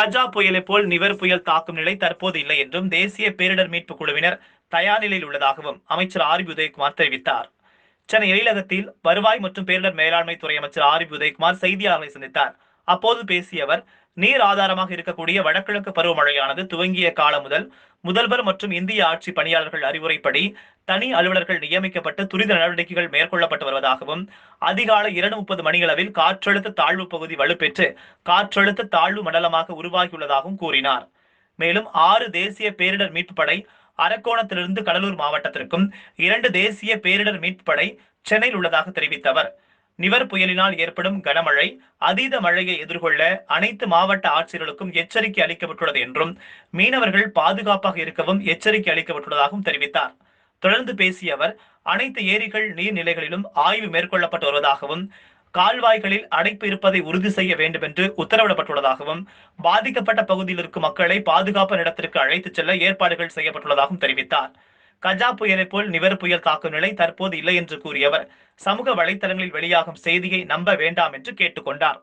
கஜா புயலை போல் நிவர் புயல் தாக்கும் நிலை தற்போது இல்லை என்றும் தேசிய பேரிடர் மீட்பு குழுவினர் தயார் நிலையில் உள்ளதாகவும் அமைச்சர் ஆர் பி உதயகுமார் தெரிவித்தார். சென்னை எழிலகத்தில் வருவாய் மற்றும் பேரிடர் மேலாண்மை துறை அமைச்சர் ஆர் பி உதயகுமார் செய்தியாளர்களை சந்தித்தார். அப்போது பேசிய அவர் நீர் ஆதாரமாக இருக்கக்கூடிய வடகிழக்கு பருவமழையானது துவங்கிய காலம் முதல் முதல்வர் மற்றும் இந்திய ஆட்சி பணியாளர்கள் அறிவுரைப்படி தனி அலுவலர்கள் நியமிக்கப்பட்டு துரித நடவடிக்கைகள் மேற்கொள்ளப்பட்டு வருவதாகவும் அதிகாலை இரண்டு முப்பது மணியளவில் காற்றழுத்த தாழ்வு பகுதி வலுப்பெற்று காற்றழுத்த தாழ்வு மண்டலமாக உருவாகியுள்ளதாகவும் கூறினார். மேலும் ஆறு தேசிய பேரிடர் மீட்பு படை அரக்கோணத்திலிருந்து கடலூர் மாவட்டத்திற்கும் இரண்டு தேசிய பேரிடர் மீட்பு படை சென்னையில் உள்ளதாக தெரிவித்தவர். நிவர் புயலினால் ஏற்படும் கனமழை அதீத மழையை எதிர்கொள்ள அனைத்து மாவட்ட ஆட்சியர்களுக்கும் எச்சரிக்கை அளிக்கப்பட்டுள்ளது என்றும் மீனவர்கள் பாதுகாப்பாக இருக்கவும் எச்சரிக்கை அளிக்கப்பட்டுள்ளதாகவும் தெரிவித்தார். தொடர்ந்து பேசிய அவர் அனைத்து ஏரிகள் நீர்நிலைகளிலும் ஆய்வு மேற்கொள்ளப்பட்டு வருவதாகவும் கால்வாய்களில் அடைப்பு இருப்பதை உறுதி செய்ய வேண்டும் என்று உத்தரவிடப்பட்டுள்ளதாகவும் பாதிக்கப்பட்ட பகுதியில் இருக்கும் மக்களை பாதுகாப்பு இடத்திற்கு அழைத்துச் செல்ல ஏற்பாடுகள் செய்யப்பட்டுள்ளதாகவும் தெரிவித்தார். கஜா புயலை போல் நிவர் புயல் தாக்கும் நிலை தற்போது இல்லை என்று கூறிய அவர் சமூக வலைத்தளங்களில் வெளியாகும் செய்தியை நம்ப வேண்டாம் என்று கேட்டுக்கொண்டார்.